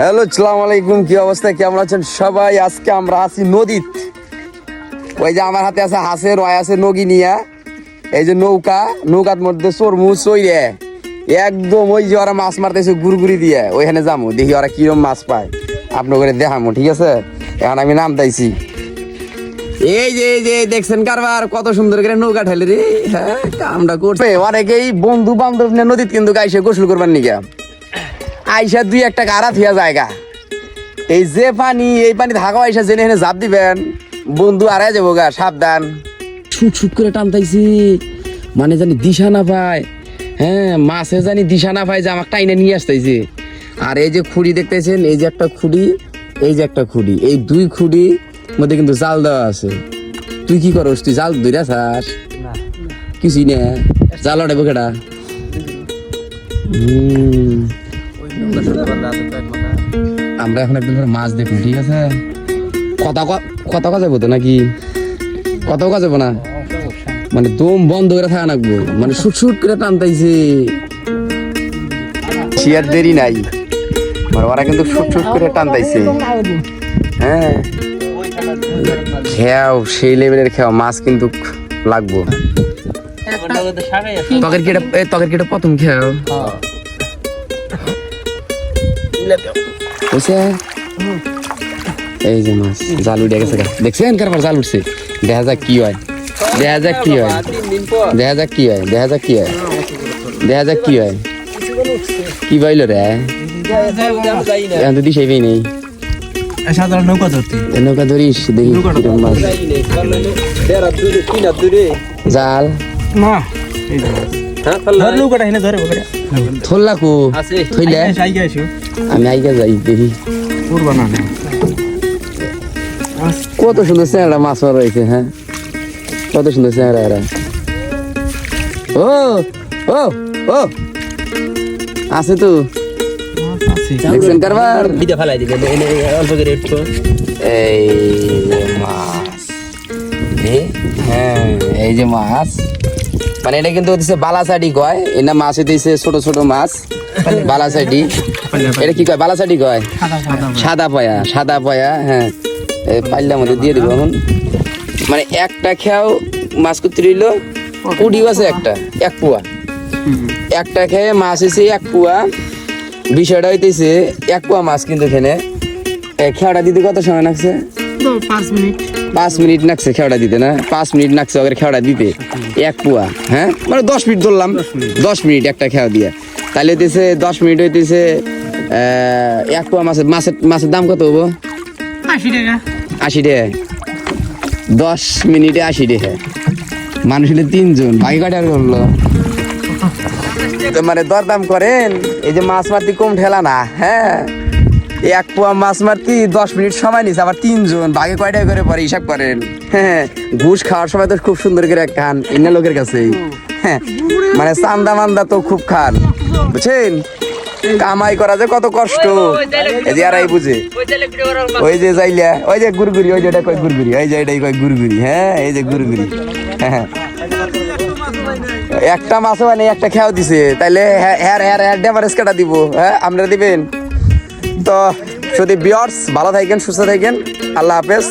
Hello সালাম আলাইকুম, কি অবস্থা? কেমন আছেন সবাই? আজকে আমরা আছি নদীত। ওই যে আমার হাতে আছে হাসে রয় আছে নগি নিয়া। এই যে নৌকা, নৌকার মধ্যে চরমু চইরে একদম ওই যে ওরা মাছ মারতেছে গুড়গুড়ি দিয়ে। ওইখানে যাব দেখি ওরা কিরম মাছ পায়। আপনার করে দেখামো, ঠিক আছে? এখন আমি নাম তাইছি এই যে এই যে দেখছেন কারবার, কত সুন্দর করে নৌকা ঠেলে রে। হ্যাঁ কামটা করছে। অনেকেই বন্ধু বান্ধব নদীত কিন্তু গাইছে গোসল করবার নিকা আইসা দুই একটা গাড়া থিয়া জায়গা। এই যে পানি এই পানি থাকা আইসা জেনে হেনে জাপ দিবেন। বন্ধু আড়াই যাব গা সাবধান। ছুট ছুট করে টানতাইছি। মানে জানি দিশা না পায়। হ্যাঁ মাছে জানি দিশা না পায় যে আমাকে টাইনে নিয়ে আসতেছে আর এই যে খুঁড়ি দেখতেছেন এই যে একটা খুঁড়ি এই যে একটা খুঁড়ি। এই দুই খুঁড়ি মধ্যে কিন্তু জাল দেওয়া আছে। তুই কি করস? তুই জাল ধরে আসাস কিছুই না। জাল ওটা কেটা হুম। আমরা এখন একদিন করে মাছ দেখুন ঠিক আছে? কথা কথা কথা যাব তো নাকি? কথা কথা যাব না? মানে দম বন্ধ করে থাকা নাকবো মানে শুট শুট করে টানতাইছে। শিয়ার দেরি নাই মানে ওরা কিন্তু শুট শুট করে টানতাইছে। হ্যাঁ। খেয়াও সেই লেভেলের খেয়াও মাছ কিন্তু লাগবো। তকের কেটে তকের কেটে প্রথম খেয়াও? বুঝছে? এই যে মাছ জাল উঠে গেছে গা। দেখছেন কারবার জাল উঠছে? দেখা যাক কি হয়। দেখা যাক কি হয়। দেখা যাক কি হয়। দেখা যাক কি হয়। দেখা যাক কি হয়। কি পাইল রে? এখন তো দিশাই পেয়ে নেই। সাধারণ নৌকা ধরতে। নৌকা ধরিস দেখি কিরম মাছ। জাল। না ধরে থইলে। আমি আইগা যাই দেখি। করবা না কত সুন্দর চেহারা মাছ রয়েছে হ্যাঁ? কত সুন্দর চেহারা এরা। ও ও ও। আছে তো। দেখছেন কারবার? বিদে ফেলাই দিবে অল্প করে একটু এই মাছ। হ্যাঁ এই যে মাছ। মানে এটা কিন্তু হচ্ছে বালাসাডি কয়। এটা মাছ হইতেছে ছোট ছোট মাছ। বালাসাডি। এটা কি কয়? বালাসাডি কয়? সাদা পয়া সাদা পয়া হ্যাঁ। পাল্লার মধ্যে দিয়ে দিব এখন। মানে একটা খেয়াও মাছ করতে রইল কুড়িও আছে একটা, এক পোয়া। একটা খেয়ে মাছ এসে এক পুয়া। বিষয়টা হইতেছে, এক পোয়া মাছ কিন্তু এখানে। খেয়াটা দিতে কত সময় লাগছে? পাঁচ মিনিট। পাঁচ মিনিট লাগছে খেয়াটা দিতে না? পাঁচ মিনিট লাগছে ওদের খেয়াটা দিতে। এক পোয়া হ্যাঁ? মানে দশ মিনিট ধরলাম। দশ মিনিট। একটা খেওয়া দিয়ে। তাহলে হইতেছে দশ মিনিট হইতেছে আহ, এক পোয়া মাছের মাছের মাছের দাম কত হব? আশি টাকা। আশি টাকা। দশ মিনিটে আশি টাকা। মানুষ হলে তিনজন ভাগে কয়টা করল তো মানে দরদাম করেন এই যে মাছ মারতে কম ঠেলা না হ্যাঁ? এক পোয়া মাছ মারতে দশ মিনিট সময় নিছে আবার তিনজন ভাগে কয়টা করে পরে হিসাব করেন? হ্যাঁ ঘুষ খাওয়ার সময় তো খুব সুন্দর করে খান ইন্না লোকের কাছে হ্যাঁ মানে চান্দা মান্দা তো খুব খান, বুঝছেন? কামাই করা যে কত কষ্ট, এই যে আরাই বুঝে। ওই যে যাইলা, ওই যে গুরগুরি ওই যে এটা কয় গুরগুরি ওই যে এটাই কয় গুরগুরি হ্যাঁ এই যে গুরগুরি হ্যাঁ একটা মাছও মানে একটা খেয়াও দিছে, তাইলে হ্যাঁ হ্যাঁ হ্যাঁ হ্যাঁ ডেভারেজ কাটা দিব হ্যাঁ আপনারা দিবেন? তো যদি বিয়ার্স ভালো থাকেন সুস্থ থাকেন। আল্লাহ হাফেজ।